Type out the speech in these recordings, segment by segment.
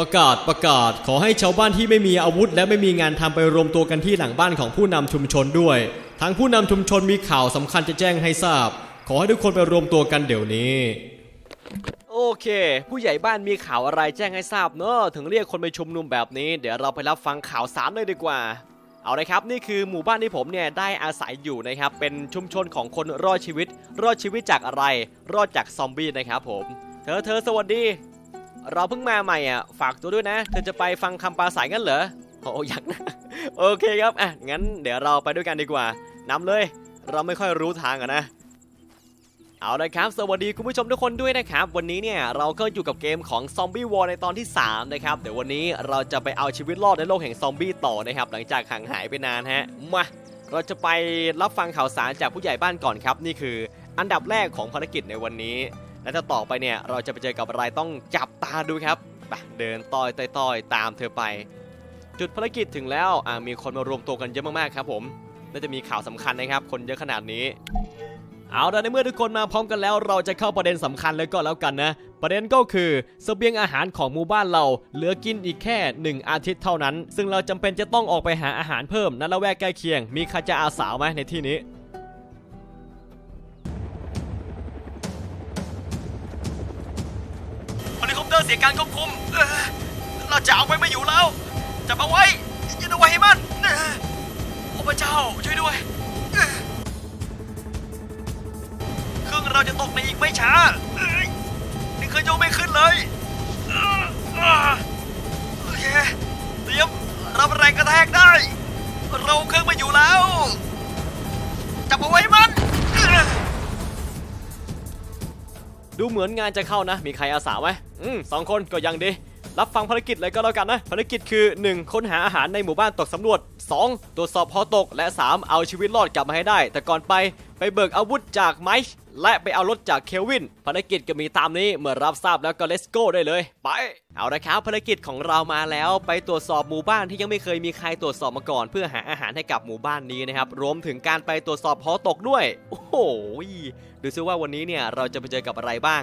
ประกาศประกาศขอให้ชาวบ้านที่ไม่มีอาวุธ และไม่มีงานทำไปรวมตัวกันที่หลังบ้านของผู้นำชุมชนด้วย ทางผู้นำชุมชนมีข่าวสำคัญจะแจ้งให้ทราบ ขอให้ทุกคนไปรวมตัวกันเดี๋ยวนี้ โอเค ผู้ใหญ่บ้านมีข่าวอะไรแจ้งให้ทราบเนอะถึงเรียกคนไปชุมนุมแบบนี้ เดี๋ยวเราไปรับฟังข่าวสารเลยดีกว่า เอาเลยครับนี่คือหมู่บ้านที่ผมเนี่ยได้อาศัยอยู่นะครับเป็นชุมชนของคนรอดชีวิต รอดชีวิตจากอะไร รอดจากซอมบี้นะครับผม เธอเธอสวัสดี เราเพิ่งมาใหม่อะ ฝากตัวด้วยนะ เธอจะไปฟังคำปราศัยงั้นเหรอโอ้ยักนะ โอเคครับ อะ งั้นเดี๋ยวเราไปด้วยกันดีกว่านำเลย เราไม่ค่อยรู้ทางอะนะ เอาละครับ สวัสดีคุณผู้ชมทุกคนด้วยนะครับ วันนี้เนี่ยเราก็อยู่กับเกมของ Zombie War ในตอนที่ 3 นะครับ เดี๋ยววันนี้เราจะไปเอาชีวิตรอดในโลกแห่งซอมบี้ต่อนะครับ หลังจากห่างหายไปนานฮะ มา เราจะไปรับฟังข่าวสารจากผู้ใหญ่บ้านก่อนครับ นี่คืออันดับแรกของภารกิจในวันนี้ และถ้าต่อไปเนี่ยเราจะไปเจอกับอะไรต้องจับตาดูครับไปเดินต้อยต้อยตอยตามเธอไป จุดภารกิจถึงแล้วมีคนมารวมตัวกันเยอะมากๆครับผมน่าจะมีข่าวสำคัญนะครับ คนเยอะขนาดนี้ เอาละในเมื่อทุกคนมาพร้อมกันแล้ว เราจะเข้าประเด็นสำคัญเลยก็แล้วกันนะ ประเด็นก็คือเสบียงอาหารของหมู่บ้านเรา เหลือกินอีกแค่ 1 อาทิตย์เท่านั้น ซึ่งเราจำเป็นจะต้องออกไปหาอาหารเพิ่มณละแวกใกล้เคียง มีใครจะอาสาไหมในที่นี้ อปเตอร์เสียการควบคุม เราจะเอาไว้ไม่อยู่แล้วจับเอาไว้ยึดเอาไว้ให้มันเอ่อโอ้พระเจ้าช่วยด้วย เครื่องเราจะตกในอีกไม่ช้านี่เครื่องยกไม่ขึ้นเลยโอเคเตรียมรับแรงกระแทกได้ เราเครื่องไมาอยู่แล้ว จับเอาไว้มัน ดูเหมือนงานจะเข้านะ มีใครอาสาไหมอืมสองคนก็ยังดี รับฟังภารกิจเลยก็แล้วกันนะ ภารกิจคือ 1. ค้นหาอาหารในหมู่บ้านตกสำรวจ 2. ตรวจสอบพอตก และ 3. เอาชีวิตรอดกลับมาให้ได้ แต่ก่อนไป ไปเบิกอาวุธจากไมค์และไปเอารถจากเควินภารกิจก็มีตามนี้เมื่อรับทราบแล้วก็ let's go ได้เลย ไป เอาละครับภารกิจของเรามาแล้วไปตรวจสอบหมู่บ้านที่ยังไม่เคยมีใครตรวจสอบมาก่อน เพื่อหาอาหารให้กับหมู่บ้านนี้นะครับรวมถึงการไปตรวจสอบพอตกด้วย โอ้โหดูซิว่าวันนี้เนี่ยเราจะไปเจอกับอะไรบ้าง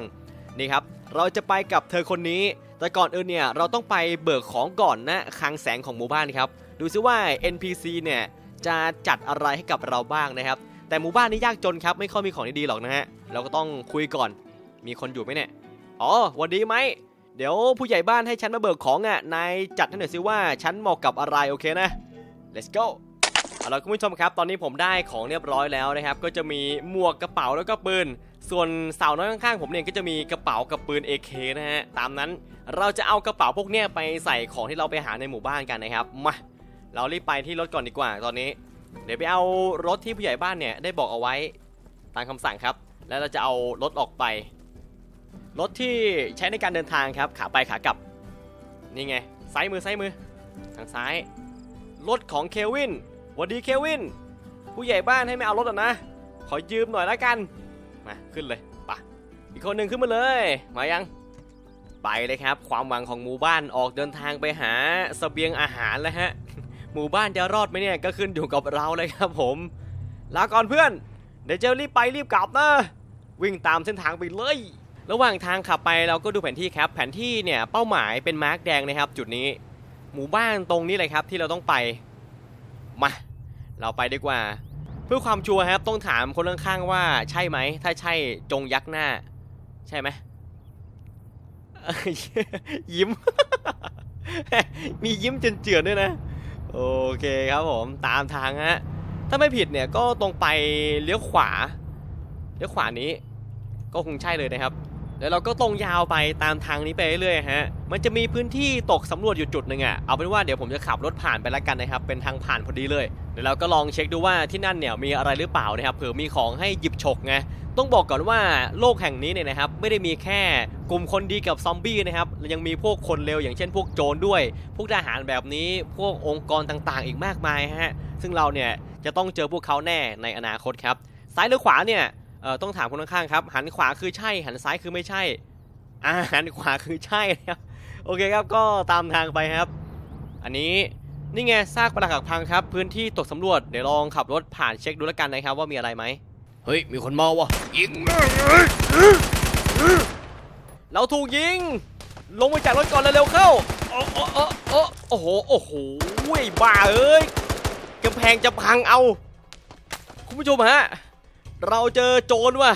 นี่ครับเราจะไปกับเธอคนนี้ แต่ก่อนอื่นเนี่ยเราต้องไปเบิกของก่อนนะคลังแสงของหมู่บ้านครับดูซิว่า NPC เนี่ยจะจัดอะไรให้กับเราบ้างนะครับ แต่หมู่บ้านนี้ยากจนครับไม่ค่อยมีของดีๆหรอกนะฮะเราก็ต้องคุยก่อนมีคนอยู่ไหมเนี่ยอ๋อวันดีไหมเดี๋ยวผู้ใหญ่บ้านให้ฉันมาเบิกของอะนายจัดให้หน่อยสิว่าฉันเหมาะกับอะไรโอเคนะ let's go เอาละคุณผู้ชมครับ ตอนนี้ผมได้ของเรียบร้อยแล้วนะครับ ก็จะมีหมวกกระเป๋าแล้วก็ปืน ส่วนสาวน้อยข้างๆผมเนี่ยก็จะมีกระเป๋ากับปืน AK นะฮะ ตามนั้นเราจะเอากระเป๋าพวกเนี้ยไปใส่ของที่เราไปหาในหมู่บ้านกันนะครับ มา เรารีบไปที่รถก่อนดีกว่า ตอนนี้ เดี๋ยวไปเอารถที่ผู้ใหญ่บ้านเนี่ยได้บอกเอาไว้ตามคำสั่งครับ แล้วเราจะเอารถออกไป รถที่ใช้ในการเดินทางครับขาไปขากลับ นี่ไงซ้ายมือซ้ายมือ ทางซ้าย รถของเควินวัสดีเควิน ผู้ใหญ่บ้านให้ไม่เอารถอะนะ ขอยืมหน่อยละกัน มาขึ้นเลยไปะอีกคนหนึ่งขึ้นมาเลย มายัง ไปเลยครับ ความหวังของหมู่บ้านออกเดินทางไปหาเสบียงอาหารแล้วฮะ หมู่บ้านจะรอดไหมเนี่ยก็ขึ้นอยู่กับเราเลยครับผมลาก่อนเพื่อน เดี๋ยวจะรีบไปรีบกลับนะ วิ่งตามเส้นทางไปเลย ระหว่างทางขับไปเราก็ดูแผนที่ครับแผนที่เนี่ยเป้าหมายเป็นมาร์กแดงนะครับ จุดนี้ หมู่บ้านตรงนี้เลยครับที่เราต้องไปมาเราไปดีกว่า เพื่อความชัวร์ครับต้องถามคนข้างๆว่าใช่ไหมถ้าใช่จงยักหน้า ใช่ไหมยยิ้ม มียิ้มเจือนๆด้วยนะ โอเคครับผมตามทางฮะถ้าไม่ผิดเนี่ยก็ตรงไปเลี้ยวขวาเลี้ยวขวานี้ ก็คงใช่เลยนะครับ แล้วเราก็ตรงยาวไปตามทางนี้ไปเรื่อยๆฮะมันจะมีพื้นที่ตกสำรวจอยู่จุดหนึ่งอะเอาเป็นว่าเดี๋ยวผมจะขับรถผ่านไปล้วกันนะครับ เป็นทางผ่านพอดีเลยเดี๋ยวเราก็ลองเช็คดูว่าที่นั่นเนี่ยมีอะไรหรือเปล่านะครับเผื่อมีของให้หยิบฉกไง ต้องบอกก่อนว่าโลกแห่งนี้เนี่ยนะครับไม่ได้มีแค่กลุ่มคนดีกับซอมบี้นะครับยังมีพวกคนเลวอย่างเช่นพวกโจรด้วย พวกทหารแบบนี้พวกองค์กรต่างๆ อีกมากมายฮะซึ่งเราเนี่ยจะต้องเจอพวกเขาแน่ในอนาคตครับซ้ายหรือขวาเนี่ยต้องถามคนข้างๆครับหันขวาคือใช่หันซ้ายคือไม่ใช่อ่าหันขวาคือใช่ครับโอเคครับก็ตามทางไปครับ อันนี้นี่ไงซากปรักหักพังครับ พื้นที่ตกสำรวจเดี๋ยวลองขับรถผ่านเช็คดูแล้วกันนะครับว่ามีอะไรไหม เฮ้ย มีคนมาวะยิงเราถูกยิง ลงมาจากรถก่อนเร็วๆเข้าโอ้โอ้โอ้โอ้โอ้โห โอ้โหบ้าเอ้ยกำแพงจะพังเอา คุณผู้ชมฮะ เราเจอโจรว่ะ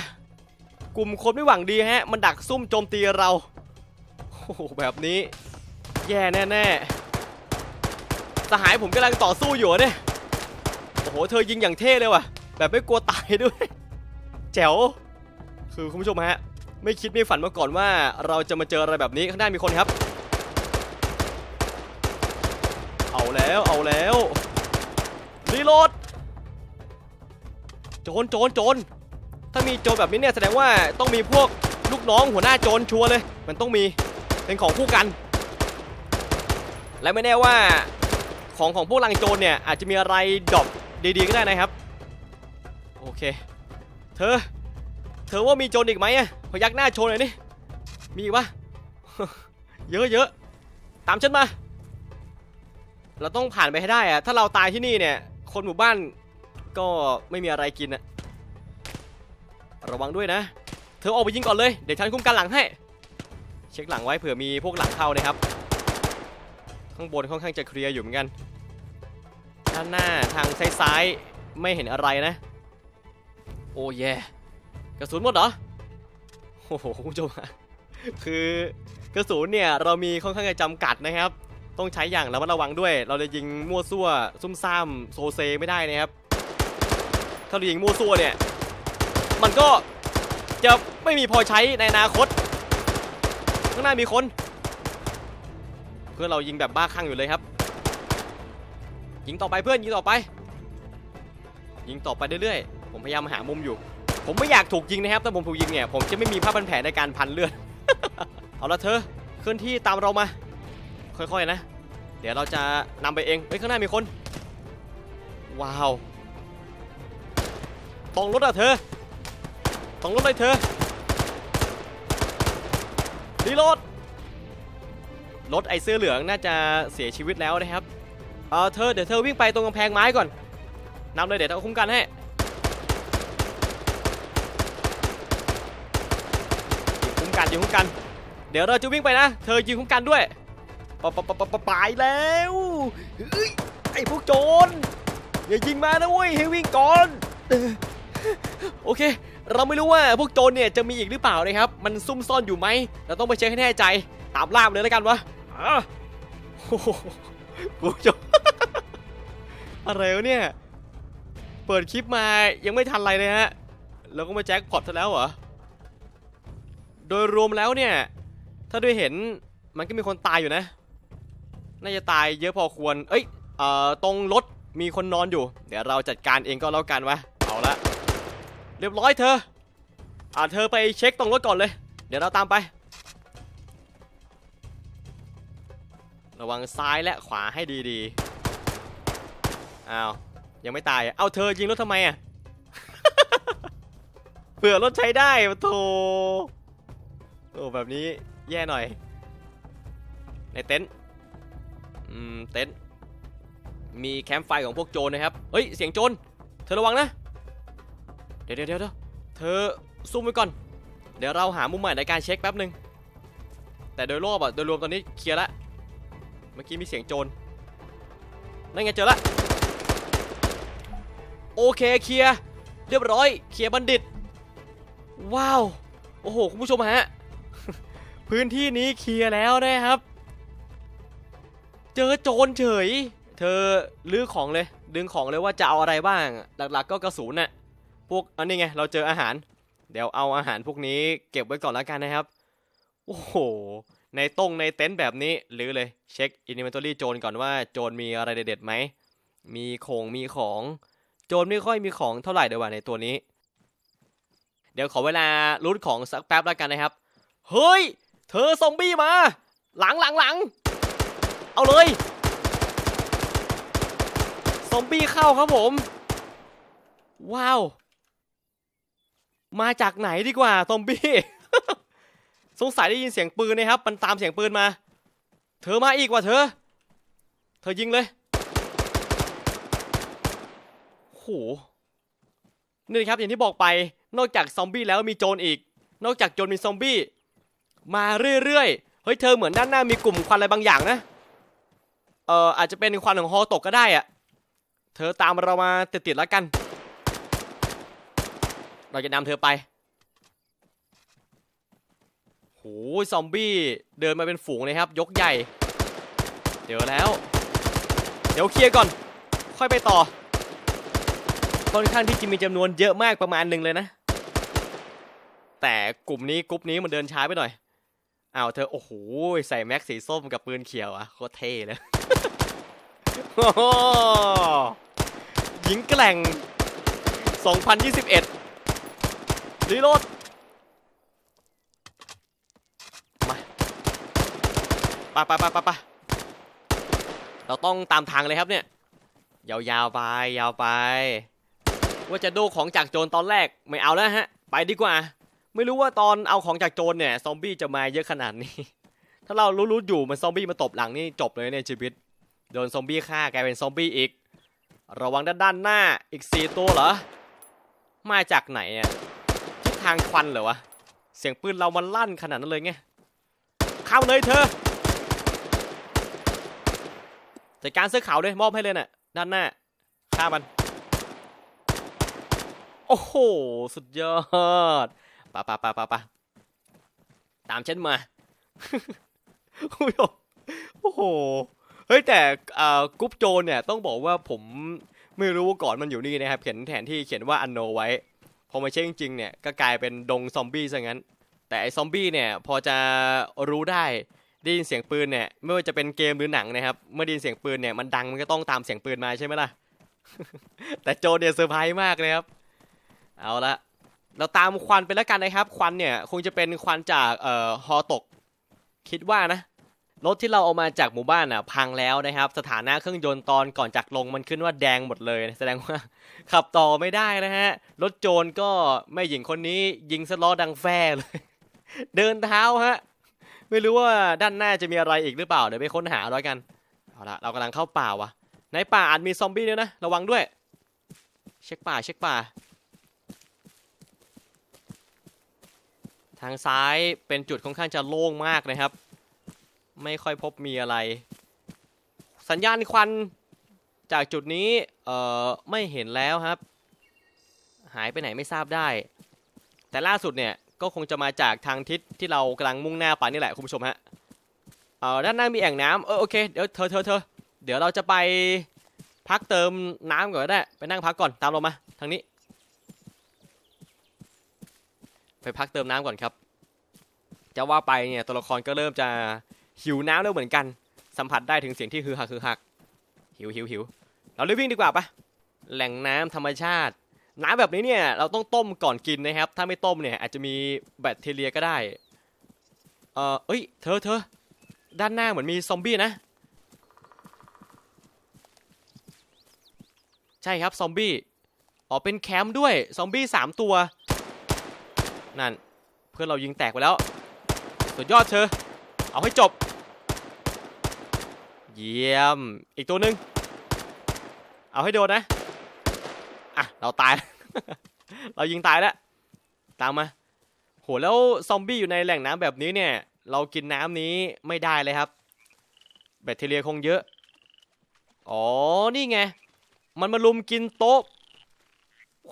กลุ่มคนไม่หวังดีฮะ มันดักซุ่มโจมตีเรา โอ้โห แบบนี้ แย่แน่ๆสหายผมกำลังต่อสู้อยู่เนี่ย โอ้โห เธอยิงอย่างเท่เลยว่ะ แบบไม่กลัวตายด้วย แจ๋ว คือคุณผู้ชมฮะ ไม่คิดไม่ฝันมาก่อนว่าเราจะมาเจออะไรแบบนี้ข้างหน้ามีคนครับ เอาแล้วเอาแล้วรีโหลดโจรโจรโจรถ้ามีโจรแบบนี้เนี่ยแสดงว่าต้องมีพวกลูกน้องหัวหน้าโจรชัวร์เลย มันต้องมีเป็นของคู่กัน และไม่แน่ว่าของของพวกลังโจรเนี่ยอาจจะมีอะไรดรอปดีๆก็ได้นะครับ โอเค เธอ เธอว่ามีโจรอีกไหมอะพยักหน้าโชว์หน่อยนี่มีอีกปะเยอะเยอะตามฉันมา เราต้องผ่านไปให้ได้อะถ้าเราตายที่นี่เนี่ย คนหมู่บ้านก็ไม่มีอะไรกินอะระวังด้วยนะ เธอออกไปยิงก่อนเลย เดี๋ยวฉันคุ้มกันหลังให้ เช็คหลังไว้เผื่อมีพวกหลังเข้านะครับ ข้างบนค่อนข้างจะเคลียร์อยู่เหมือนกัน ด้านหน้าทางซ้ายๆไม่เห็นอะไรนะ โอ้แย่กระสุนหมดเหรอโอ้โหคุณผู้ชมคือกระสุนเนี่ยเรามีค่อนข้างจะจำกัดนะครับ ต้องใช้อย่างระมัดระวังด้วย เราจะยิงมั่วซั่วซุ่มซ่ามโซเซไม่ได้นะครับ ถ้าเรายิงมั่วซั่วเนี่ย มันก็จะไม่มีพอใช้ในอนาคต ข้างหน้ามีคน เพื่อนเรายิงแบบบ้าคลั่งอยู่เลยครับยิงต่อไปเพื่อนยิงต่อไป ยิงต่อไปเรื่อยๆ ผมพยายามหามุมอยู่ ผมไม่อยากถูกยิงนะครับถ้าผมถูกยิงเนี่ยผมจะไม่มีผ้าพันแผลในการพันเลือด เอาละเธอเคลื่อนที่ตามเรามา ค่อยๆนะ เดี๋ยวเราจะนำไปเอง เฮ้ยข้างหน้ามีคน ว้าวตรงรถอะเธอตรงรถเลยเธอรีโหลดรถไอเสื้อเหลืองน่าจะเสียชีวิตแล้วนะครับ เออเธอเดี๋ยวเธอวิ่งไปตรงกำแพงไม้ก่อนนำเลยเดี๋ยวเราคุ้มกันให้ ยิงคุ้ม กันยิงคุ้มกัน เดี๋ยวเราจะวิ่งไปนะ เธอยิงคุ้มกันด้วยปะปะปะปะปะไปแล้วไอ้พวกโจรอย่ายิงมานะเว้ยให้วิ่งก่อนโอเค เราไม่รู้ว่าพวกโจรเนี่ยจะมีอีกหรือเปล่านะครับ มันซุ่มซ่อนอยู่ไหมเราต้องไปเช็คให้แน่ใจ ตามล่ามเลยแล้วกันวะโอ้โหคุณผู้ชมอะไรวะเนี่ย เปิดคลิปมายังไม่ทันอะไรเลยฮะ แล้วก็มาแจ็คพอตซะแล้วเหรอ โดยรวมแล้วเนี่ย ถ้าด้วยเห็นมันก็มีคนตายอยู่นะ น่าจะตายเยอะพอควร เอ้ยเอ่อตรงรถมีคนนอนอยู่ เดี๋ยวเราจัดการเองก็แล้วกันวะเอาละเรียบร้อยเธอ อ่าเธอไปเช็คตรงรถก่อนเลย เดี๋ยวเราตามไป ระวังซ้ายและขวาให้ดีๆอ้าวยังไม่ตาย เอาเธอยิงรถทำไมอะ เผื่อรถใช้ได้โถ โอ้แบบนี้แย่หน่อย ในเต็นท์อืมเต็นท์มีแคมป์ไฟของพวกโจรนะครับ เฮ้ย เสียงโจร เธอระวังนะ เดี๋ยวเดี๋ยวเดี๋ยวเธอซุ่มไว้ก่อน เดี๋ยวเราหามุมใหม่ในการเช็คแป๊บหนึ่ง แต่โดยรอบอะโดยรวมตอนนี้เคลียร์ละ เมื่อกี้มีเสียงโจร นั่นไงเจอละ โอเคเคลียร์ เรียบร้อย เคลียร์บัณฑิต ว้าว โอ้โห คุณผู้ชมฮะ พื้นที่นี้เคลียร์แล้วนะครับ เจอโจรเฉย เธอลื้อของเลย ดึงของเลยว่าจะเอาอะไรบ้าง หลักๆ ก็กระสุนน่ะ พวกอันนี้ไง เราเจออาหาร เดี๋ยวเอาอาหารพวกนี้เก็บไว้ก่อนแล้วกันนะครับ โอ้โห ในต้งในเต็นท์แบบนี้ลื้อเลย เช็คอินเวนทอรี่โจรก่อนว่าโจรมีอะไรเด็ดๆไหม มีของมีของ โจรไม่ค่อยมีของเท่าไหร่เดี๋ยวว่าในตัวนี้ เดี๋ยวขอเวลารูดของสักแป๊บแล้วกันนะครับ เฮ้ย เธอซอมบี้มา หลังหลังหลัง เอาเลย ซอมบี้เข้าครับผม ว้าว มาจากไหนดีกว่า ซอมบี้ สงสัยได้ยินเสียงปืนนะครับ มันตามเสียงปืนมา เธอมาอีกว่าเธอ เธอยิงเลยโหนี่ครับอย่างที่บอกไป นอกจากซอมบี้แล้วมีโจรอีก นอกจากโจรมีซอมบี้ มาเรื่อยๆ เฮ้ยเธอเหมือนด้านหน้ามีกลุ่มควันอะไรบางอย่างนะ เอออาจจะเป็นควันของฮอตกก็ได้อะเธอตามเรามาติดๆแล้วกัน เราจะนำเธอไปโหซอมบี้เดินมาเป็นฝูงเลยครับ ยกใหญ่ เดี๋ยวแล้ว เดี๋ยวเคลียร์ก่อน ค่อยไปต่อ ค่อนข้างที่จะมีจำนวนเยอะมากประมาณหนึ่งเลยนะ แต่กลุ่มนี้กลุ่มนี้มันเดินช้าไปหน่อย อ้าวเธอโอ้โหใส่แม็กสีส้มกับปืนเขียวอะโคตรเท่เลยโอ้หญิงแกล่ง 2021รีโหลดมาไปไปไปไปไปเราต้องตามทางเลยครับเนี่ย ยาวๆไปยาวไป ว่าจะดูของจากโจรตอนแรกไม่เอาแล้วฮะ ไปดีกว่า ไม่รู้ว่าตอนเอาของจากโจรเนี่ยซอมบี้จะมาเยอะขนาดนี้ ถ้าเรารู้ๆอยู่มันซอมบี้มาตบหลังนี่จบเลยในยชีวิต โดนซอมบี้ฆ่ากลายเป็นซอมบี้อีก ระวังด้านด้านหน้าอีกสี่ตัวเหรอ มาจากไหนอะทิศทางควันเหรอวะ เสียงปืนเรามันลั่นขนาดนั้นเลยไง เข้าเลยเธอจัดการเสื้อขาวด้วยมอบให้เลยน่ะด้านหน้าฆ่ามัน โอ้โห สุดยอด ปะปะปะปะปะตามฉันมาโอ้โหโอ้โห เฮ้ยแต่กรุ๊ปโจรเนี่ยต้องบอกว่าผมไม่รู้ว่าก่อนมันอยู่นี่นะครับ เขียนแผนที่เขียนว่าอันโนไว้ พอมาเช็คจริงๆเนี่ยก็กลายเป็นดงซอมบี้ซะงั้น แต่ไอซอมบี้เนี่ยพอจะรู้ได้ได้ยินเสียงปืนเนี่ยไม่ว่าจะเป็นเกมหรือหนังนะครับ เมื่อได้ยินเสียงปืนเนี่ยมันดังมันก็ต้องตามเสียงปืนมาใช่ไหมล่ะ แต่โจเนี่ยเซอร์ไพรส์มากเลยครับ เอาละ เราตามควันไปแล้วกันนะครับ ควันเนี่ยคงจะเป็นควันจากเอ่อฮอตก คิดว่านะรถที่เราเอามาจากหมู่บ้านอะ พังแล้วนะครับ สถานะเครื่องยนต์ตอนก่อนจากลงมันขึ้นว่าแดงหมดเลย แสดงว่า ขับต่อไม่ได้นะฮะรถโจรก็แม่หญิงคนนี้ยิงสล้อดังแฟ่เลย เดินเท้าฮะไม่รู้ว่าด้านหน้าจะมีอะไรอีกหรือเปล่าเดี๋ยวไปค้นหาแล้วกันเอาละเรากำลังเข้าป่าวะในป่าอาจมีซอมบี้ด้วยนะระวังด้วย เช็คป่าเช็คป่า ทางซ้ายเป็นจุดค่อนข้างจะโล่งมากนะครับ ไม่ค่อยพบมีอะไร สัญญาณควันจากจุดนี้เอ่อไม่เห็นแล้วครับ หายไปไหนไม่ทราบได้ แต่ล่าสุดเนี่ยก็คงจะมาจากทางทิศที่เรากำลังมุ่งหน้าไปนี่แหละคุณผู้ชมฮะเอ่อด้านหน้ามีแอ่งน้ำเออโอเคเดี๋ยวเธอเธอเธอเดี๋ยวเราจะไปพักเติมน้ำก่อนได้ไปนั่งพักก่อนตามเรามาทางนี้ ไปพักเติมน้ำก่อนครับจะว่าไปเนี่ยตัวละครก็เริ่มจะหิวน้ำแล้วเหมือนกัน สัมผัสได้ถึงเสียงที่ฮือฮักฮือฮักหิวหิวหิวเราเรีบวิ่งดีกว่าปะแหล่งน้ำธรรมชาติ น้ำแบบนี้เนี่ยเราต้องต้มก่อนกินนะครับ ถ้าไม่ต้มเนี่ยอาจจะมีแบคทีเรียก็ได้เออเอ้ยเธอเธอด้านหน้าเหมือนมีซอมบี้นะ ใช่ครับซอมบี้อ๋อเป็นแคมป์ด้วยซอมบี้สามตัว นั่นเพื่อนเรายิงแตกไปแล้ว สุดยอดเธอ เอาให้จบ เยี่ยม อีกตัวหนึ่งเอาให้โดนนะ อะ เราตาย เรายิงตายแล้ว ตามมา โห แล้วซอมบี้อยู่ในแหล่งน้ำแบบนี้เนี่ย เรากินน้ำนี้ไม่ได้เลยครับ แบคทีเรียคงเยอะ อ๋อ นี่ไง มันมาลุมกินโต๊ะ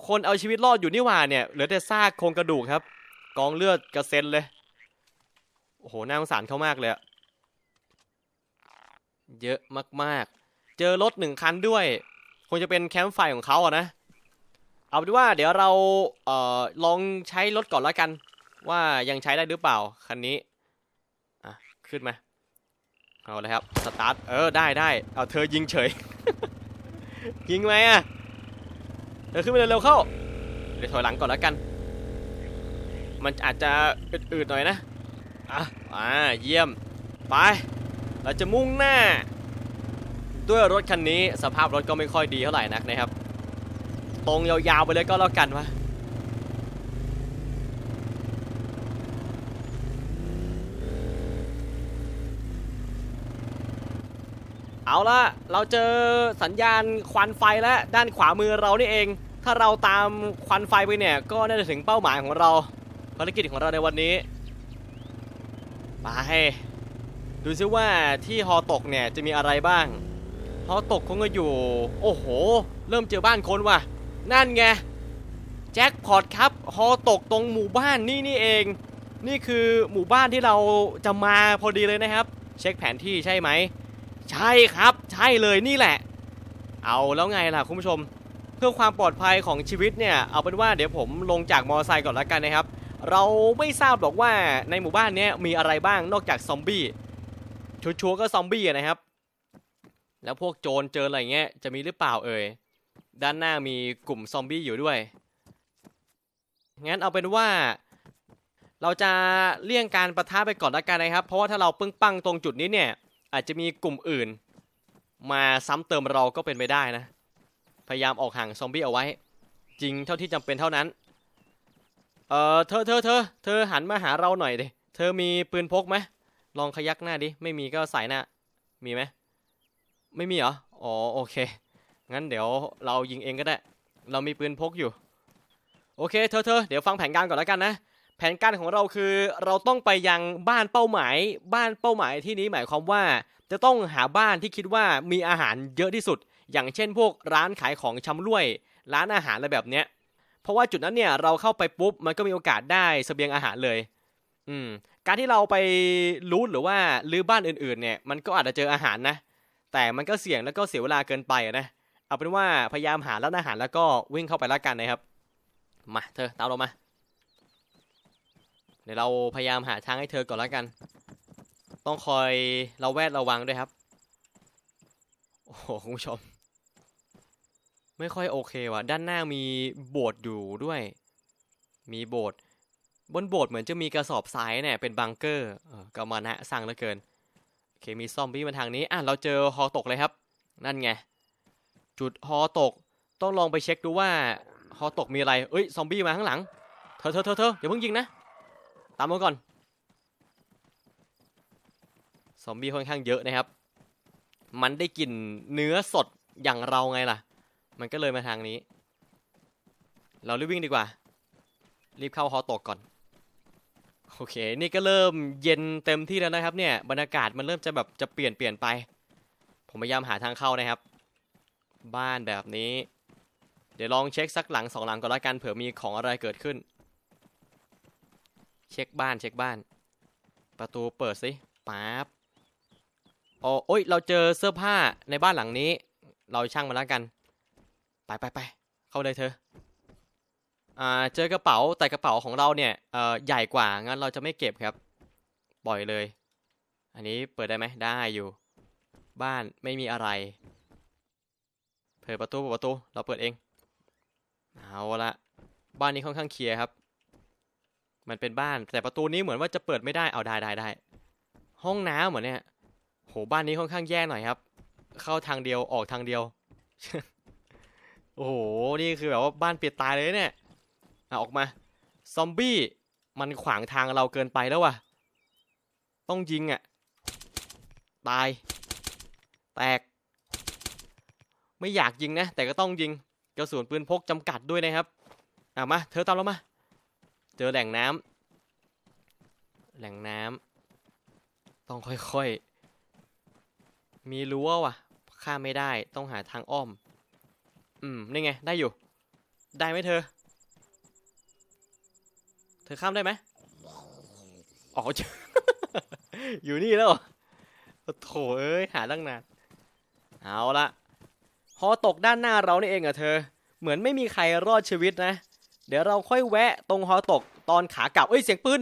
คนเอาชีวิตรอดอยู่นี่หว่าเนี่ยเหลือแต่ซากโครงกระดูกครับ กองเลือดกระเซ็นเลยโอ้โหน่าสงสารเขามากเลยอะเยอะมากๆ เจอรถหนึ่งคันด้วยคงจะเป็นแคมป์ไฟของเขาอะนะเอาเป็นว่าเดี๋ยวเราเอ่อลองใช้รถก่อนแล้วกัน ว่ายังใช้ได้หรือเปล่าคันนี้อะขึ้นมาเอาเลยครับสตาร์ทเออได้ได้เอาเธอยิงเฉย ยิงไหมอะ เธอขึ้นไปเร็วๆเข้า เดี๋ยวถอยหลังก่อนแล้วกัน มันอาจจะอืดๆหน่อยนะ อะอ่าเยี่ยม ไป เราจะมุ่งหน้า ด้วยรถคันนี้สภาพรถก็ไม่ค่อยดีเท่าไหร่นักนะครับ ตรงยาวๆไปเลยก็แล้วกันวะ เอาละเราเจอสัญญาณควันไฟแล้วด้านขวามือเรานี่เอง ถ้าเราตามควันไฟไปเนี่ย ก็น่าจะถึงเป้าหมายของเราภารกิจของเราในวันนี้ไปดูซิว่าที่ฮอตกเนี่ยจะมีอะไรบ้างฮอตกคงจะอยู่ โอ้โห เริ่มเจอบ้านคนว่ะ นั่นไงแจ็คพอตครับฮอตกตรงหมู่บ้านนี่นี่เอง นี่คือหมู่บ้านที่เราจะมาพอดีเลยนะครับ เช็คแผนที่ใช่ไหม ใช่ครับใช่เลยนี่แหละ เอาแล้วไงล่ะคุณผู้ชม เพื่อความปลอดภัยของชีวิตเนี่ยเอาเป็นว่าเดี๋ยวผมลงจากมอเตอร์ไซค์ก่อนล้วกันนะครับ เราไม่ทราบหรอกว่าในหมู่บ้านนี้มีอะไรบ้างนอกจากซอมบี้ชัวร์ๆก็ซอมบี้นะครับ แล้วพวกโจรเจออะไรเงี้ยจะมีหรือเปล่าเอ่ยด้านหน้ามีกลุ่มซอมบี้อยู่ด้วยงั้นเอาเป็นว่าเราจะเลี่ยงการประทะไปก่อนละกันนะครับ เพราะว่าถ้าเราปึ้งปังตรงจุดนี้เนี่ย อาจจะมีกลุ่มอื่น มาซ้ำเติมเราก็เป็นไปได้นะ พยายามออกห่างซอมบี้เอาไว้จริงเท่าที่จำเป็นเท่านั้น เอ่อเธอเธอเธอเธอหันมาหาเราหน่อยดิ เธอมีปืนพกไหมลองขยักหน้าดิ ไม่มีก็ใส่หน้า มีไหมไม่มีเหรอ อ๋อโอเค งั้นเดี๋ยวเรายิงเองก็ได้ เรามีปืนพกอยู่ โอเคเธอเธอเดี๋ยวฟังแผนการก่อนแล้วกันนะ แผนการของเราคือเราต้องไปยังบ้านเป้าหมาย บ้านเป้าหมายที่นี้หมายความว่า จะต้องหาบ้านที่คิดว่ามีอาหารเยอะที่สุด อย่างเช่นพวกร้านขายของชำร่วย ร้านอาหารอะไรแบบเนี้ยเพราะว่าจุดนั้นเนี่ยเราเข้าไปปุ๊บมันก็มีโอกาสได้เสบียงอาหารเลย อืมการที่เราไปรูทหรือว่าลื้อบ้านอื่นๆเนี่ยมันก็อาจจะเจออาหารนะ แต่มันก็เสี่ยงแล้วก็เสียเวลาเกินไปนะเอาเป็นว่าพยายามหาร้านอาหารแล้วก็วิ่งเข้าไปแล้วกันนะครับ มาเธอตามเรามา ดี๋ยวเราพยายามหาทางให้เธอก่อนแล้วกัน ต้องคอยเราแวดระวังด้วยครับ โอ้โหคุณผู้ชม ไม่ค่อยโอเคว่ะ ด้านหน้ามีโบสถ์อยู่ด้วย มีโบสถ์บนโบสถ์เหมือนจะมีกระสอบทรายเนี่ยเป็นบังเกอร์เออก็มานะสั่งเหลือเกินโอเคมีซอมบี้มาทางนี้อะเราเจอฮอตกเลยครับ นั่นไงจุดฮอตกต้องลองไปเช็คดูว่าฮอตกมีอะไรเอ้ยซอมบี้มาข้างหลังเธอเธอเธอเธออย่าเพิ่งยิงนะ ตามมาก่อน ซอมบี้ค่อนข้างเยอะนะครับ มันได้กลิ่นเนื้อสดอย่างเราไงล่ะ มันก็เลยมาทางนี้ เรารีบวิ่งดีกว่า รีบเข้าฮอตกก่อน โอเค นี่ก็เริ่มเย็นเต็มที่แล้วนะครับ เนี่ย บรรยากาศมันเริ่มจะแบบจะเปลี่ยนเปลี่ยนไป ผมพยายามหาทางเข้านะครับ บ้านแบบนี้ เดี๋ยวลองเช็คสักหลังสองหลังก่อนละกันเผื่อมีของอะไรเกิดขึ้น เช็คบ้านเช็คบ้าน ประตูเปิดสิป๊าบโอ้โอ้ยเราเจอเสื้อผ้าในบ้านหลังนี้ เราช่างมาแล้วกัน ไปไปไปเข้าเลยเธออ่าเจอกระเป๋าแต่กระเป๋าของเราเนี่ยเอ่อใหญ่กว่างั้นเราจะไม่เก็บครับปล่อยเลย อันนี้เปิดได้ไหมได้อยู่ บ้านไม่มีอะไรเปิดประตูเปิดประตูเราเปิดเองเอาละบ้านนี้ค่อนข้างเคลียร์ครับ มันเป็นบ้าน แต่ประตูนี้เหมือนว่าจะเปิดไม่ได้เอาได้ได้ได้ห้องน้ำเหมือนเนี่ยโหบ้านนี้ค่อนข้างแย่หน่อยครับ เข้าทางเดียวออกทางเดียวโอ้โหนี่คือแบบว่าบ้านเปียกตายเลยเนี่ยอะออกมาซอมบี้มันขวางทางเราเกินไปแล้วว่ะ ต้องยิงอะ ตาย แตก ไม่อยากยิงนะ แต่ก็ต้องยิง กระสุนปืนพกจำกัดด้วยนะครับ อะมา เธอตามเรามา เจอแหล่งน้ำแหล่งน้ำต้องค่อยๆ มีรั้วว่ะข้ามไม่ได้ต้องหาทางอ้อม อืมนี่ไง ได้อยู่ ได้ไหมเธอ เธอข้ามได้ไหมอ๋ออยู่นี่แล้วโถเอ้ยหาตั้งนานเอาละฮอตกด้านหน้าเรานี่เองอะเธอ เหมือนไม่มีใครรอดชีวิตนะ เดี๋ยวเราค่อยแวะตรงฮอตกตอนขากลับ เอ้ยเสียงปืน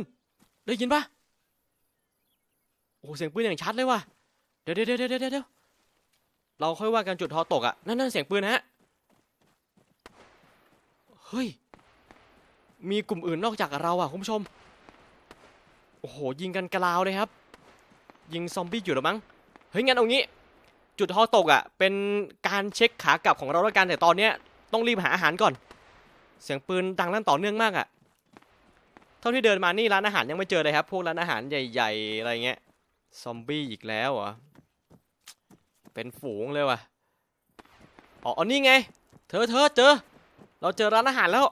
ได้ยินปะโอ้เสียงปืนอย่างชัดเลยว่ะ เดี๋ยวเดี๋ยวเดี๋ยวเดี๋ยวเดี๋ยวเราค่อยว่ากันจุดฮอตกอะนั่นนั่นเสียงปืนนะฮะ เฮ้ย มีกลุ่มอื่นนอกจากเราอะคุณผู้ชม โอ้โหยิงกันกระลาวเลยครับ ยิงซอมบี้อยู่หรือมั้ง เฮ้ยงั้นเอางี้ จุดฮอตกอะเป็นการเช็คขากลับของเราแล้วกันแต่ตอนเนี้ยต้องรีบหาอาหารก่อน เสียงปืนดังลั่นต่อเนื่องมากอะเท่าที่เดินมานี่ร้านอาหารยังไม่เจอเลยครับ พวกร้านอาหารใหญ่ๆอะไรเงี้ย ซอมบี้อีกแล้วเหรอ เป็นฝูงเลยว่ะ อ๋ออนี่ไง เธอเธอเจอ เราเจอร้านอาหารแล้ว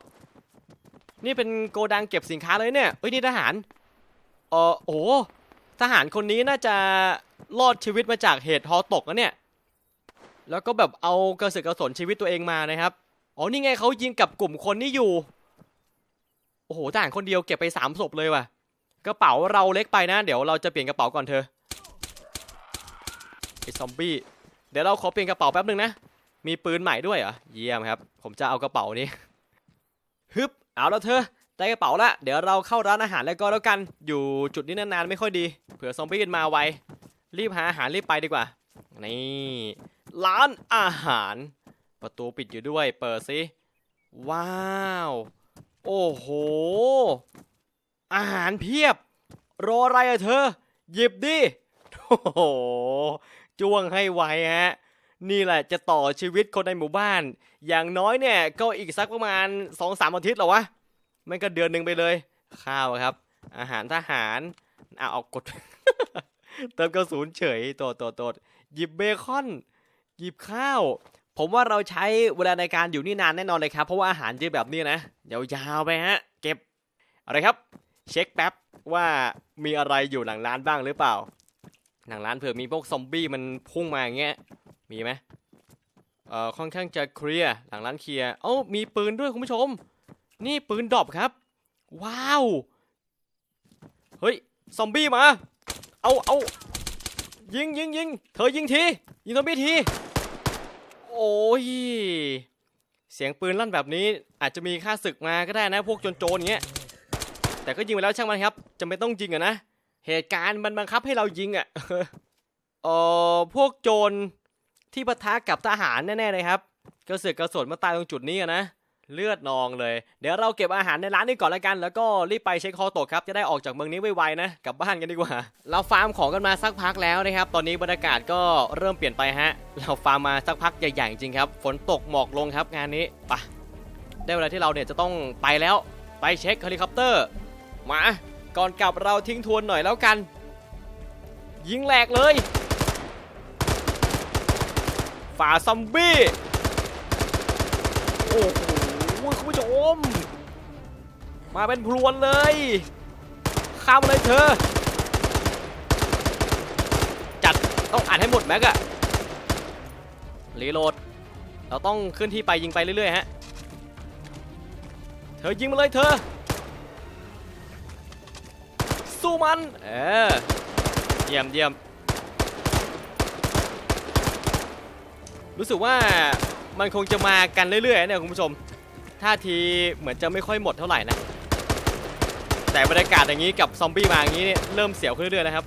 นี่เป็นโกดังเก็บสินค้าเลยเนี่ย เอ้ยนี่ทหารเออโอ้ทหารคนนี้น่าจะรอดชีวิตมาจากเหตุฮอตกนะเนี่ย แล้วก็แบบเอากระสือกกระสนชีวิตตัวเองมานะครับ อ๋อนี่ไงเขายิงกับกลุ่มคนนี่อยู่ โอ้โหทหารคนเดียวเก็บไปสามศพเลยว่ะ กระเป๋าเราเล็กไปนะ เดี๋ยวเราจะเปลี่ยนกระเป๋าก่อนเธอไอซอมบี้ เดี๋ยวเราขอเปลี่ยนกระเป๋าแป๊บหนึ่งนะ มีปืนใหม่ด้วยเหรอ เยี่ยมครับ ผมจะเอากระเป๋านี้ ฮึบ เอาแล้วเธอได้กระเป๋าละ เดี๋ยวเราเข้าร้านอาหารแล้วก็แล้วกัน อยู่จุดนี้นานๆไม่ค่อยดี เผื่อซอมบี้มาไว รีบหาอาหารรีบไปดีกว่า นี่ ร้านอาหาร ประตูปิดอยู่ด้วย เปิดสิว้าว โอ้โห อาหารเพียบ รออะไรอะเธอ หยิบดิ โอ้โห จ้วงให้ไวฮะ นี่แหละจะต่อชีวิตคนในหมู่บ้าน อย่างน้อยเนี่ยก็อีกสักประมาณ2อสามอาทิตย์หรอวะ ไม่ก็เดือนหนึ่งไปเลย ข้าวครับ อาหารทหารเอะเอากด เติมกระสุนเฉยตดโตดโตดหยิบเบคอน หยิบข้าว ผมว่าเราใช้เวลาในการอยู่นี่นานแน่นอนเลยครับ เพราะว่าอาหารเยอะแบบนี้นะ ยาวๆไปฮะ เก็บอะไรครับ เช็คแป๊บว่ามีอะไรอยู่หลังร้านบ้างหรือเปล่า หลังร้านเผื่อมีพวกซอมบี้มันพุ่งมาอย่างเงี้ย มีไหมเอ่อค่อนข้างจะเคลียร์หลังร้านเคลียร์เอ้ามีปืนด้วยคุณผู้ชม นี่ปืนดรอปครับ ว้าว เฮ้ยซอมบี้มา เอาเอายิงยิงยิงเธอยิงทียิงซอมบี้ที โอ้ย เสียงปืนลั่นแบบนี้อาจจะมีค่าศึกมาก็ได้นะพวกโจรๆอย่างเงี้ย แต่ก็ยิงไปแล้วช่างมันครับจะไม่ต้องยิงอะนะ เหตุการณ์มันบังคับให้เรายิงอะเออพวกโจรที่ปะทะกับทหารแน่ๆเลยครับกระเสือกกระสนมาตายตรงจุดนี้อะนะ เลือดนองเลย เดี๋ยวเราเก็บอาหารในร้านนี้ก่อนล้วกัน แล้วก็รีบไปเช็คคอตกครับ จะได้ออกจากเมืองนี้ไวๆนะ กลับบ้านกันดีกว่า เราฟาร์มของกันมาสักพักแล้วนะครับ ตอนนี้บรรยากาศก็เริ่มเปลี่ยนไปฮะ เราฟาร์มมาสักพักใหญ่ๆจริงครับ ฝนตกหมอกลงครับงานนี้ปะได้เวลาที่เราเนี่ยจะต้องไปแล้ว ไปเช็คเฮลิคอปเตอร์ มา ก่อนกลับเราทิ้งทวนหน่อยแล้วกัน ยิงแหลกเลย ฝ่าซอมบี้ โอ้โห คุณผู้ชม มาเป็นพลวนเลยข้ามเลยเธอ จัดต้องอ่านให้หมดแม็กอะรีโหลด เราต้องเคลื่อนที่ไปยิงไปเรื่อยๆฮะ เธอยิงมาเลยเธอ สู้มัน เออ เยี่ยมเยี่ยม รู้สึกว่ามันคงจะมากันเรื่อยๆเนี่ยคุณผู้ชม ท่าทีเหมือนจะไม่ค่อยหมดเท่าไหร่นะ แต่บรรยากาศอย่างนี้กับซอมบี้มาอย่างนี้เนี่ยเริ่มเสียวขึ้นเรื่อยๆนะครับ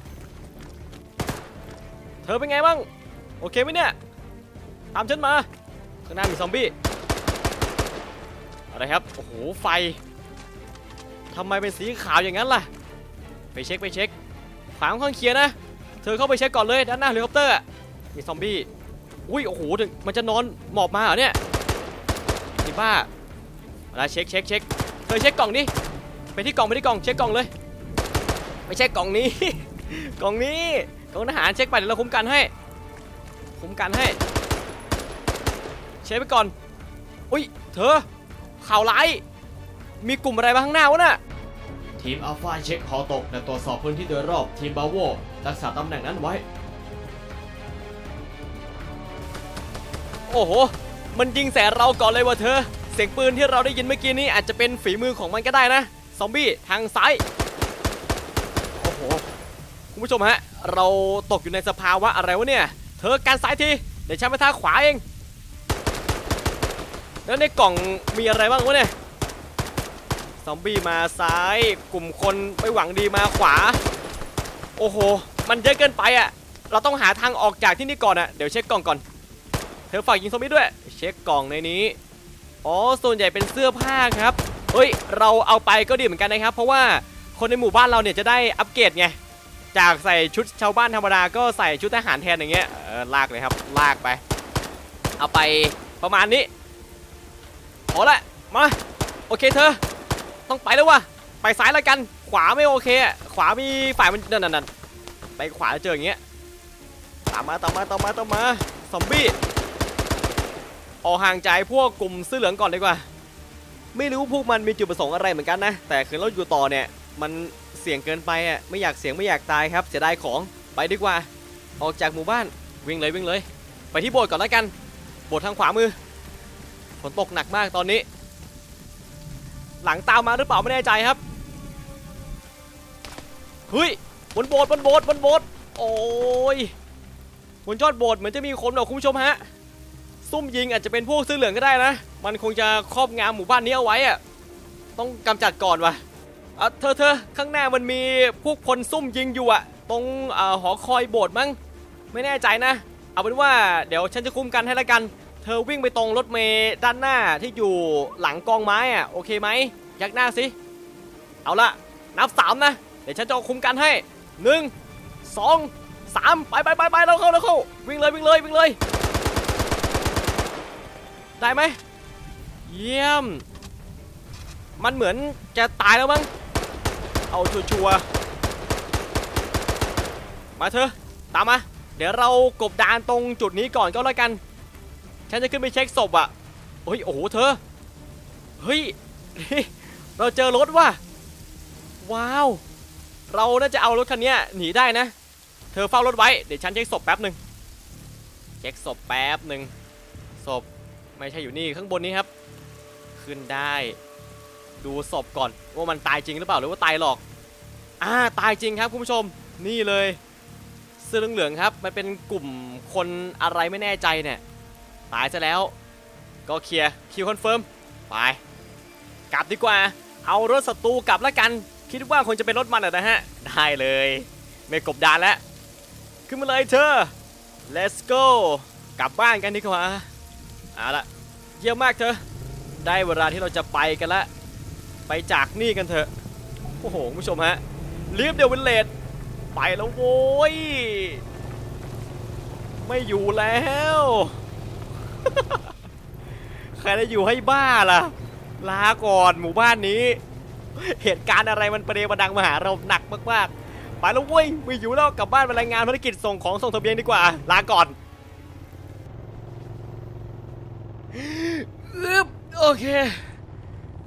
เธอเป็นไงบ้าง โอเคไหมเนี่ยตามฉันมา ข้างหน้ามีซอมบี้อะไรครับ โอ้โห ไฟทำไมเป็นสีขาวอย่างนั้นล่ะ ไปเช็คไปเช็คฝาค่อนข้างเคียนะ เธอเข้าไปเช็คก่อนเลยด้านหน้าเฮลิคอปเตอร์มีซอมบี้ อุ้ย โอ้โห มันจะนอนหมอบมาเหรอเนี่ยนี่บ้า มาแล้วเช็คเช็คเช็คเธอเช็คกล่องนี้ไปที่กล่องไปที่กล่องเช็คกล่องเลยไม่ใช่กล่องนี้ กล่องนี้กล่องทหารเช็คไปเดี๋ยวเราคุ้มกันให้คุ้มกันให้ เช็คไปก่อนอุ้ยเธอข่าวร้ายมีกลุ่มอะไรมาข้างหน้าวะน่ะทีมอัลฟาเช็คหอตกและตรวจสอบพื้นที่โดยรอบทีมบาโวรักษาตำแหน่งนั้นไว้ โอ้โห มันยิงแสเราก่อนเลยว่ะเธอเสียงปืนที่เราได้ยินเมื่อกี้นี้อาจจะเป็นฝีมือของมันก็ได้นะ ซอมบี้ทางซ้าย โอ้โห คุณผู้ชมฮะ เราตกอยู่ในสภาวะอะไรวะเนี่ย เธอการซ้ายที เดี๋ยวฉันไปทางขวาเอง แล้วในกล่องมีอะไรบ้างวะเนี่ย ซอมบี้มาซ้าย กลุ่มคนไม่หวังดีมาขวา โอ้โห มันเยอะเกินไปอะ่ะ เราต้องหาทางออกจากที่นี่ก่อนอะ่ะ เดี๋ยวเช็คกล่องก่อน เธอฝากยิงซอมบี้ด้วย เช็คกล่องในนี้ อ๋อส่วนใหญ่เป็นเสื้อผ้าครับเฮ้ยเราเอาไปก็ดีเหมือนกันนะครับ เพราะว่าคนในหมู่บ้านเราเนี่ยจะได้อัปเกรดไงจากใส่ชุดชาวบ้านธรรมดาก็ใส่ชุดทหารแทนอย่างเงี้ยเออลากเลยครับลากไป เอาไปประมาณนี้เอาละมาโอเคเธอ ต้องไปแล้ววะไปซ้ายแล้วกัน ขวาไม่โอเค ขวามีฝ่ายมันนั่นนั่นไปขวาเจออย่างเงี้ยตามมาตามมาตามมาตามมาซอมบี้ ออกห่างจากพวกกลุ่มเสื้อเหลืองก่อนดีกว่า ไม่รู้พวกมันมีจุดประสงค์อะไรเหมือนกันนะ แต่คือเราอยู่ต่อเนี่ย มันเสี่ยงเกินไปอะ ไม่อยากเสี่ยงไม่อยากตายครับ เสียดายของ ไปดีกว่า ออกจากหมู่บ้าน วิ่งเลยวิ่งเลย ไปที่โบสถ์ก่อนแล้วกัน โบสถ์ทางขวามือ ฝนตกหนักมากตอนนี้ หลังตามมาหรือเปล่าไม่แน่ใจครับ เฮ้ย บนโบสถ์บนโบสถ์บนโบสถ์โอ้ยบนยอดโบสถ์เหมือนจะมีคนเหรอคุณผู้ชมฮะ ซุ่มยิงอาจจะเป็นพวกเสื้อเหลืองก็ได้นะ มันคงจะครอบงำหมู่บ้านนี้เอาไว้อะต้องกำจัดก่อนวะอะเธอเธอข้างหน้ามันมีพวกคนซุ่มยิงอยู่อะตรงอหอคอยโบสถ์มั้งไม่แน่ใจนะ เอาเป็นว่าเดี๋ยวฉันจะคุ้มกันให้ละกัน เธอวิ่งไปตรงรถเมย์ด้านหน้าที่อยู่หลังกองไม้อะโอเคไหมยักหน้าสิเอาละนับสามนะเดี๋ยวฉันจะคุ้มกันให้หนึ่งสองสามไปไปไปไปเราเข้าเราเข้าวิ่งเลยวิ่งเลยวิ่งเลย ได้ไหมเยี่ยม มันเหมือนจะตายแล้วมั้ง เอาชัวร์ๆมาเธอะตามมา เดี๋ยวเรากบดานตรงจุดนี้ก่อนก็แล้วกัน ฉันจะขึ้นไปเช็คศพอะเฮ้ยโอ้โหเธอ เฮ้ย เราเจอรถว่ะ ว้าว เราน่าจะเอารถคันนี้หนีได้นะ เธอเฝ้ารถไว้ เดี๋ยวฉันเช็คศพแป๊บหนึ่ง เช็คศพแป๊บหนึ่งศพ ไม่ใช่อยู่นี่ข้างบนนี้ครับ ขึ้นได้ ดูศพก่อนว่ามันตายจริงหรือเปล่าหรือว่าตายหลอกอ่าตายจริงครับคุณผู้ชมนี่เลยเสื้อเหลืองๆครับ มันเป็นกลุ่มคนอะไรไม่แน่ใจเนี่ยตายซะแล้ว ก็เคลียร์คิวคอนเฟิร์มไปกลับดีกว่า เอารถศัตรูกลับแล้วกัน คิดว่าคงจะเป็นรถมันอนะฮะ ได้เลย ไม่กบดานแล้ว ขึ้นมาเลยเธอ let's go กลับบ้านกันดีกว่า เอาละเยี่ยมมากเธอ ได้เวลาที่เราจะไปกันละไปจากนี่กันเถอะ โอ้โหคุณผู้ชมฮะลีฟเดวิลเลดไปแล้วโว้ย ไม่อยู่แล้ว ใครจะอยู่ให้บ้าล่ะ ลาก่อนหมู่บ้านนี้ เหตุการณ์อะไรมันประเดประดังมาหาเราหนักมากๆ ไปแล้วเว้ย ไม่อยู่แล้วกลับบ้านไปรายงานภารกิจส่งของส่งทะเบียนดีกว่า ลาก่อน อึ๊บโอเค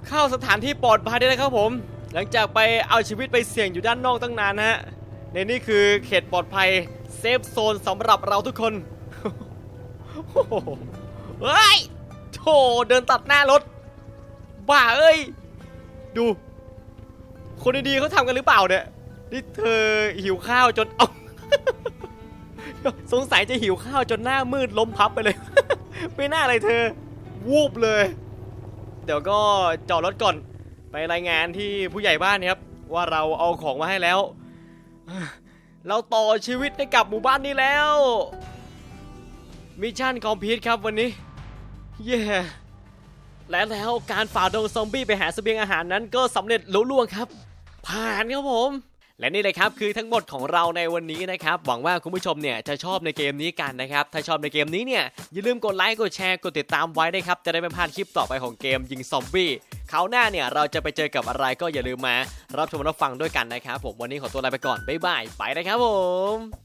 เข้าสถานที่ปลอดภัยได้แล้วครับผม หลังจากไปเอาชีวิตไปเสี่ยงอยู่ด้านนอกตั้งนานนะฮะในนี่คือเขตปลอดภัยเซฟโซนสำหรับเราทุกคนโอ้โหเฮ้ยโธ่เดินตัดหน้ารถ บ้าเอ้ย ดู คนดีๆเขาทำกันหรือเปล่าเนี่ย นี่เธอหิวข้าวจนเอาสงสัยจะหิวข้าวจนหน้ามืดล้มพับไปเลย ไม่น่าเลยเธอ วูบเลย เดี๋ยวก็จอดรถก่อน ไปรายงานที่ผู้ใหญ่บ้านครับ ว่าเราเอาของมาให้แล้ว เราต่อชีวิตให้กับหมู่บ้านนี้แล้วมิชชั่นคอมพลีทครับวันนี้ เย้และแล้วการฝ่าดงซอมบี้ไปหาเสบียงอาหารนั้นก็สำเร็จลุล่วงครับ ผ่านครับผม และนี่เลยครับคือทั้งหมดของเราในวันนี้นะครับหวังว่าคุณผู้ชมเนี่ยจะชอบในเกมนี้กันนะครับถ้าชอบในเกมนี้เนี่ยอย่าลืมกดไลค์กดแชร์กดติดตามไว้นะครับจะได้ไม่พลาดคลิปต่อไปของเกมยิงซอมบี้คราวหน้าเนี่ยเราจะไปเจอกับอะไรก็อย่าลืมมา รับชมรับฟังด้วยกันนะครับผมวันนี้ขอตัวลาไปก่อนบ๊ายบายไปนะครับผม